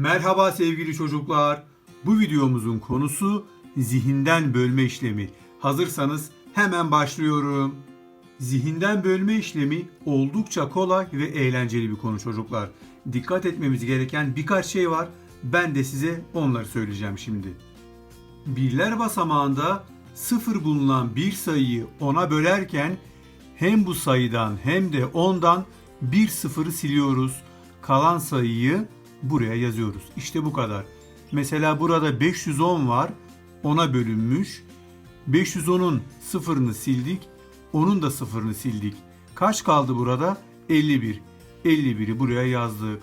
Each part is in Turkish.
Merhaba sevgili çocuklar. Bu videomuzun konusu zihinden bölme işlemi. Hazırsanız hemen başlıyorum. Zihinden bölme işlemi oldukça kolay ve eğlenceli bir konu çocuklar. Dikkat etmemiz gereken birkaç şey var. Ben de size onları söyleyeceğim şimdi. Birler basamağında sıfır bulunan bir sayıyı ona bölerken hem bu sayıdan hem de ondan bir sıfırı siliyoruz. Kalan sayıyı buraya yazıyoruz. İşte bu kadar. Mesela burada 510 var. Ona bölünmüş. 510'un sıfırını sildik. Onun da sıfırını sildik. Kaç kaldı burada? 51. 51'i buraya yazdık.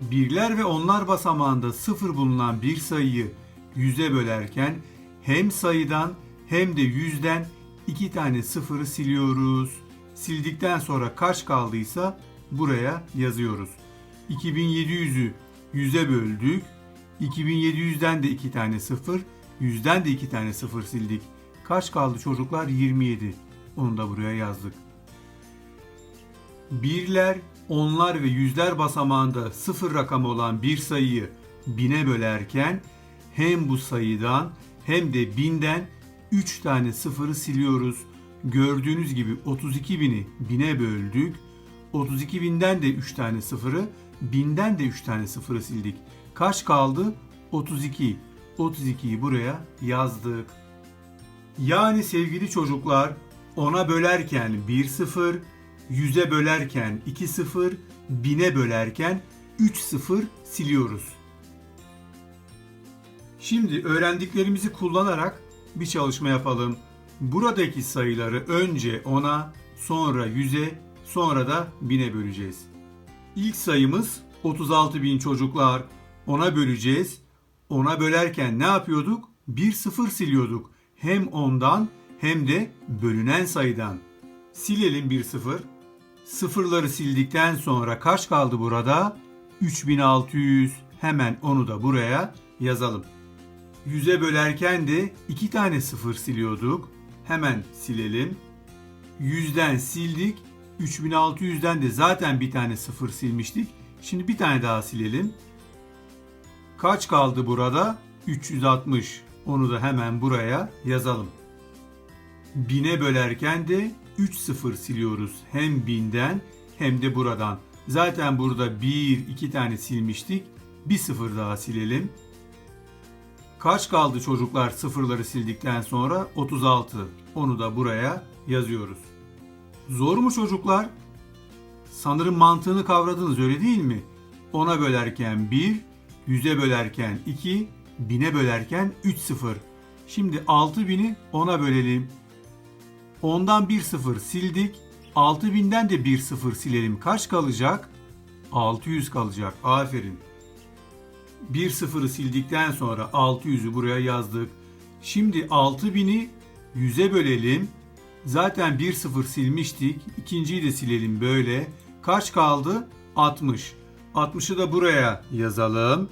Birler ve onlar basamağında sıfır bulunan bir sayıyı yüze bölerken hem sayıdan hem de yüzden iki tane sıfırı siliyoruz. Sildikten sonra kaç kaldıysa buraya yazıyoruz. 2700'ü 100'e böldük. 2700'den de iki tane sıfır, 100'den de iki tane sıfır sildik. Kaç kaldı çocuklar? 27. Onu da buraya yazdık. Birler, onlar ve yüzler basamağında sıfır rakamı olan bir sayıyı bine bölerken hem bu sayıdan hem de binden 3 tane sıfırı siliyoruz. Gördüğünüz gibi 32 bini bine böldük. 32 binden de 3 tane sıfırı, binden de 3 tane sıfırı sildik. Kaç kaldı? 32. 32'yi buraya yazdık. Yani sevgili çocuklar, ona bölerken 1 sıfır, yüze bölerken 2 sıfır, bine bölerken 3 sıfır siliyoruz. Şimdi öğrendiklerimizi kullanarak bir çalışma yapalım. Buradaki sayıları önce 10'a, sonra 100'e, sonra da 1000'e böleceğiz. İlk sayımız 36.000 çocuklar. 10'a böleceğiz. 10'a bölerken ne yapıyorduk? 1 sıfır siliyorduk. Hem ondan hem de bölünen sayıdan. Silelim 1 sıfır. Sıfırları sildikten sonra kaç kaldı burada? 3600. Hemen onu da buraya yazalım. 100'e bölerken de 2 tane sıfır siliyorduk. Hemen silelim. 100'den sildik. 3600'den de zaten bir tane sıfır silmiştik. Şimdi bir tane daha silelim. Kaç kaldı burada? 360. Onu da hemen buraya yazalım. 1000'e bölerken de 3 sıfır siliyoruz. Hem 1000'den hem de buradan. Zaten burada 1, 2 tane silmiştik. Bir sıfır daha silelim. Kaç kaldı çocuklar sıfırları sildikten sonra? 36. Onu da buraya yazıyoruz. Zor mu çocuklar? Sanırım mantığını kavradınız öyle değil mi? Ona bölerken 1, 100'e bölerken 2, 1000'e bölerken 3 sıfır. Şimdi 6000'i 10'a bölelim. 10'dan 1 sıfır sildik. 6000'den de 1 sıfır silelim. Kaç kalacak? 600 kalacak. Aferin. 1 sıfırı sildikten sonra 600'ü buraya yazdık. Şimdi 6000'i 100'e bölelim. Zaten 1 sıfır silmiştik. İkinciyi de silelim böyle. Kaç kaldı? 60. 60'ı da buraya yazalım.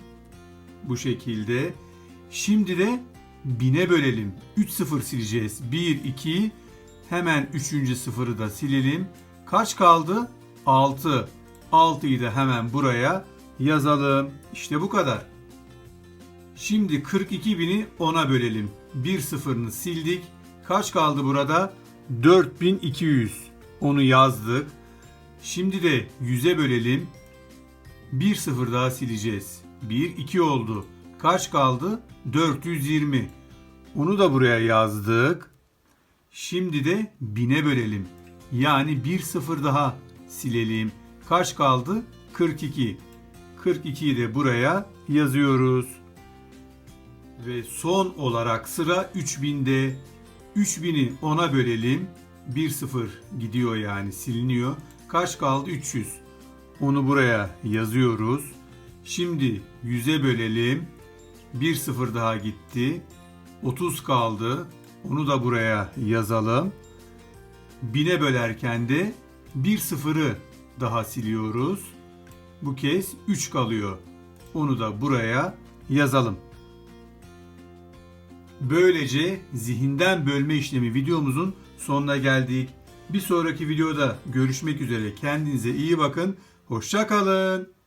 Bu şekilde. Şimdi de 1000'e bölelim. 3 sıfır sileceğiz. 1, 2. Hemen 3. sıfırı da silelim. Kaç kaldı? 6. 6'yı da hemen buraya yazalım. İşte bu kadar. Şimdi 42.000'i 10'a bölelim. 1 sıfırını sildik. Kaç kaldı burada? 4200. Onu yazdık. Şimdi de 100'e bölelim. 1 sıfır daha sileceğiz. 1 2 oldu. Kaç kaldı? 420. Onu da buraya yazdık. Şimdi de 1000'e bölelim. Yani 1 sıfır daha silelim. Kaç kaldı? 42. 42'yi de buraya yazıyoruz. Ve son olarak sıra 3000'de. 3000'i 10'a bölelim. 1 sıfır gidiyor yani siliniyor. Kaç kaldı? 300. Onu buraya yazıyoruz. Şimdi 100'e bölelim. 1 sıfır daha gitti. 30 kaldı. Onu da buraya yazalım. 1000'e bölerken de 1 sıfırı daha siliyoruz. Bu kez 3 kalıyor. Onu da buraya yazalım. Böylece zihinden bölme işlemi videomuzun sonuna geldik. Bir sonraki videoda görüşmek üzere. Kendinize iyi bakın. Hoşça kalın.